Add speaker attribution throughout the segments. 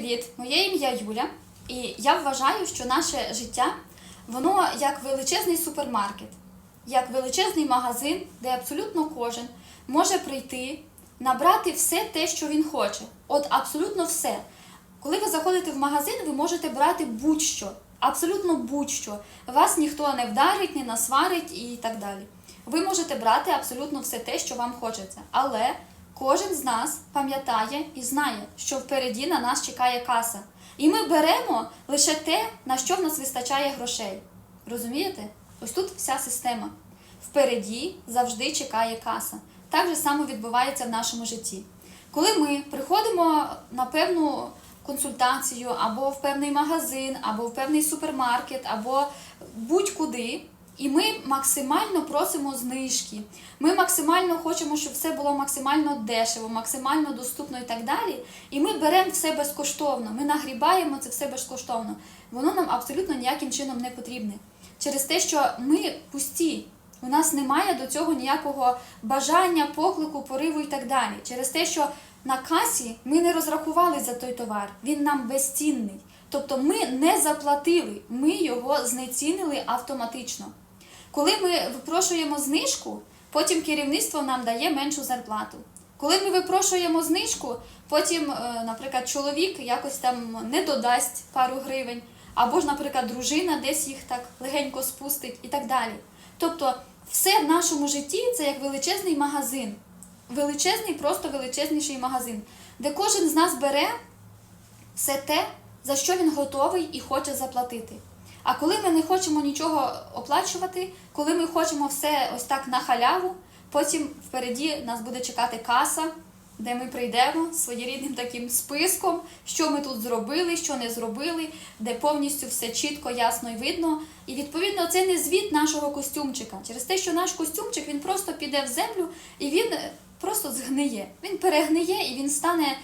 Speaker 1: привіт! Моє ім'я Юля, і я вважаю, що наше життя воно як величезний супермаркет, як величезний магазин, де абсолютно кожен може прийти, набрати все те, що він хоче. От абсолютно все. Коли ви заходите в магазин, ви можете брати будь-що, абсолютно будь-що. Вас ніхто не вдарить, не насварить і так далі. Ви можете брати абсолютно все те, що вам хочеться. Але кожен з нас пам'ятає і знає, що впереді на нас чекає каса. І ми беремо лише те, на що в нас вистачає грошей. Розумієте? Ось тут вся система. Впереді завжди чекає каса. Так же само відбувається в нашому житті. Коли ми приходимо на певну консультацію, або в певний магазин, або в певний супермаркет, або будь-куди, і ми максимально просимо знижки. Ми максимально хочемо, щоб все було максимально дешево, максимально доступно і так далі. І ми беремо все безкоштовно, ми нагрібаємо це все безкоштовно. Воно нам абсолютно ніяким чином не потрібне. Через те, що ми пусті. У нас немає до цього ніякого бажання, поклику, пориву і так далі. Через те, що на касі ми не розрахували за той товар, він нам безцінний. Тобто ми не заплатили, ми його знецінили автоматично. Коли ми випрошуємо знижку, потім керівництво нам дає меншу зарплату. Коли ми випрошуємо знижку, потім, е, наприклад, чоловік якось там не додасть пару гривень, або ж, наприклад, дружина десь їх так легенько спустить і так далі. Тобто, все в нашому житті це як величезний магазин, величезний, просто величезніший магазин, де кожен з нас бере все те, за що він готовий і хоче заплатити. А коли ми не хочемо нічого оплачувати, коли ми хочемо все ось так на халяву, потім впереді нас буде чекати каса, де ми прийдемо своєрідним таким списком, що ми тут зробили, що не зробили, де повністю все чітко, ясно і видно. І відповідно це не звіт нашого костюмчика. Через те, що наш костюмчик він просто піде в землю і він е, просто згниє. Він перегниє і він стане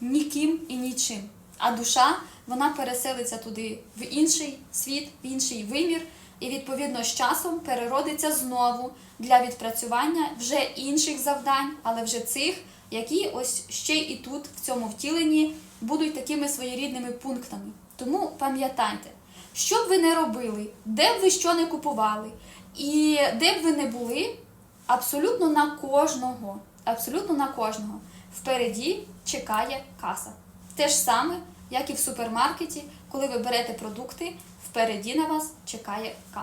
Speaker 1: ніким і нічим. А душа вона переселиться туди в інший світ, в інший вимір, і відповідно з часом переродиться знову для відпрацювання вже інших завдань, але вже цих, які ось ще і тут, в цьому втіленні, будуть такими своєрідними пунктами. Тому пам'ятайте, що б ви не робили, де б ви що не купували, і де б ви не були, абсолютно на кожного, абсолютно на кожного впереді чекає каса. Те ж саме, як і в супермаркеті, коли ви берете продукти, впереді на вас чекає каса.